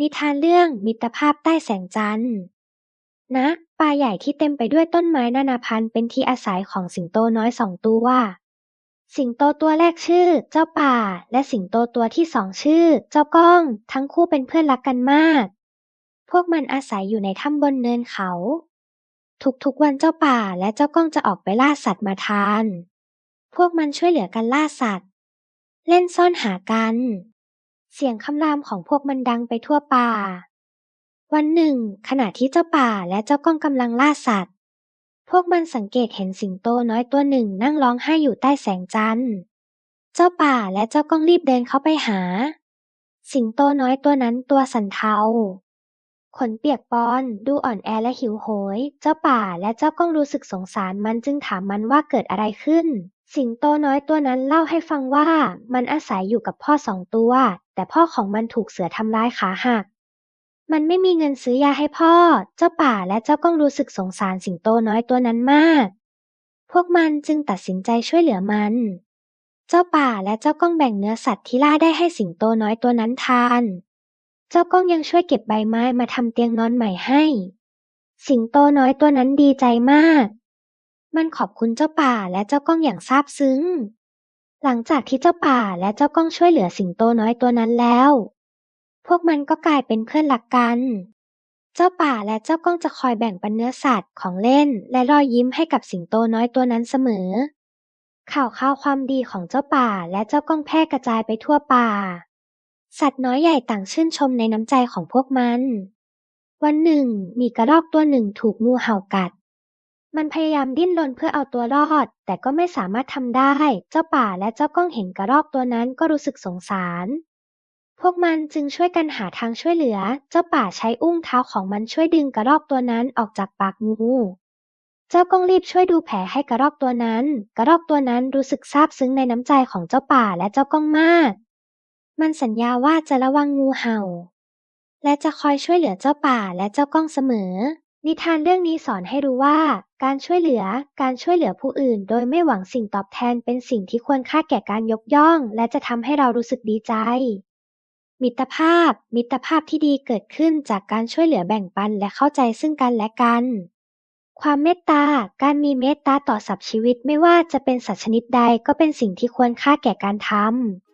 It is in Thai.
นิทานเรื่องมิตรภาพใต้แสงจันทร์ณป่าใหญ่ที่เต็มไปด้วยต้นไม้นานาพันธุ์เป็นที่อาศัยของสิงโตน้อยสองตัว สิงโตตัวแรกชื่อ เจ้าป่า และสิงโตตัวที่สองชื่อ เจ้าก้อง ทั้งคู่เป็นเพื่อนรักกันมาก พวกมันอาศัยอยู่ในถ้ำบนเนินเขา ทุกๆวันเจ้าป่าและเจ้าก้องจะออกไปล่าสัตว์มาทาน พวกมันช่วยเหลือกันล่าสัตว์ เล่นซ่อนหากัน เสียงคำรามของพวกมันดังไปทั่วป่า วันหนึ่ง ขณะที่เจ้าป่าและเจ้าก้องกำลังล่าสัตว์ พวกมันสังเกตเห็นสิงโตน้อยตัวหนึ่งนั่งร้องไห้อยู่ใต้แสงจันทร์ เจ้าป่าและเจ้าก้องรีบเดินเข้าไปหา สิงโตน้อยตัวนั้นตัวสันเทา ขนเปียกปอน ดูอ่อนแอและหิวโหย เจ้าป่าและเจ้าก้องรู้สึกสงสารมันจึงถามมันว่าเกิดอะไรขึ้นสิงโตน้อยตัวนั้นเล่าให้ฟังว่ามันอาศัยอยู่กับพ่อสองตัว แต่พ่อของมันถูกเสือทำร้ายขาหัก มันไม่มีเงินซื้อยาให้พ่อ เจ้าป่าและเจ้าก้องรู้สึกสงสารสิงโตน้อยตัวนั้นมาก พวกมันจึงตัดสินใจช่วยเหลือมัน เจ้าป่าและเจ้าก้องแบ่งเนื้อสัตว์ที่ล่าได้ให้สิงโตน้อยตัวนั้นทาน เจ้าก้องยังช่วยเก็บใบไม้มาทำเตียงนอนใหม่ให้ สิงโตน้อยตัวนั้นดีใจมาก มันขอบคุณเจ้าป่าและเจ้าก้องอย่างซาบซึ้ง หลังจากที่เจ้าป่าและเจ้าก้องช่วยเหลือสิงโตน้อยตัวนั้นแล้ว พวกมันก็กลายเป็นเพื่อนรักกัน เจ้าป่าและเจ้าก้องจะคอยแบ่งปันเนื้อสัตว์ของเล่น และรอยยิ้มให้กับสิงโตน้อยตัวนั้นเสมอ ข่าวข่าวความดีของเจ้าป่าและเจ้าก้องแพร่กระจายไปทั่วป่า สัตว์น้อยใหญ่ต่างชื่นชมในน้ำใจของพวกมัน วันหนึ่งมีกระรอกตัวหนึ่งถูกงูเห่ากัด มันพยายามดิ้นรนเพื่อเอาตัวรอด แต่ก็ไม่สามารถทำได้ เจ้าป่าและเจ้าก้องเห็นกระรอกตัวนั้นก็รู้สึกสงสาร พวกมันจึงช่วยกันหาทางช่วยเหลือ เจ้าป่าใช้อุ้งเท้าของมันช่วยดึงกระรอกตัวนั้นออกจากปากงู เจ้าก้องรีบช่วยดูแผลให้กระรอกตัวนั้น กระรอกตัวนั้นรู้สึกซาบซึ้งในน้ำใจของเจ้าป่าและเจ้าก้องมาก มันสัญญาว่าจะระวังงูเห่า และจะคอยช่วยเหลือเจ้าป่าและเจ้าก้องเสมอ นิทานเรื่องนี้สอนให้รู้ว่า การช่วยเหลือ การช่วยเหลือผู้อื่น โดยไม่หวังสิ่งตอบแทนเป็นสิ่งที่ควรค่าแก่การยกย่อง และจะทำให้เรารู้สึกดีใจ มิตรภาพ มิตรภาพที่ดีเกิดขึ้นจากการช่วยเหลือแบ่งปันและเข้าใจซึ่งกันและกัน ความเมตตา การมีเมตตาต่อสรรพชีวิตไม่ว่าจะเป็นสัตว์ชนิดใดก็เป็นสิ่งที่ควรค่าแก่การทำ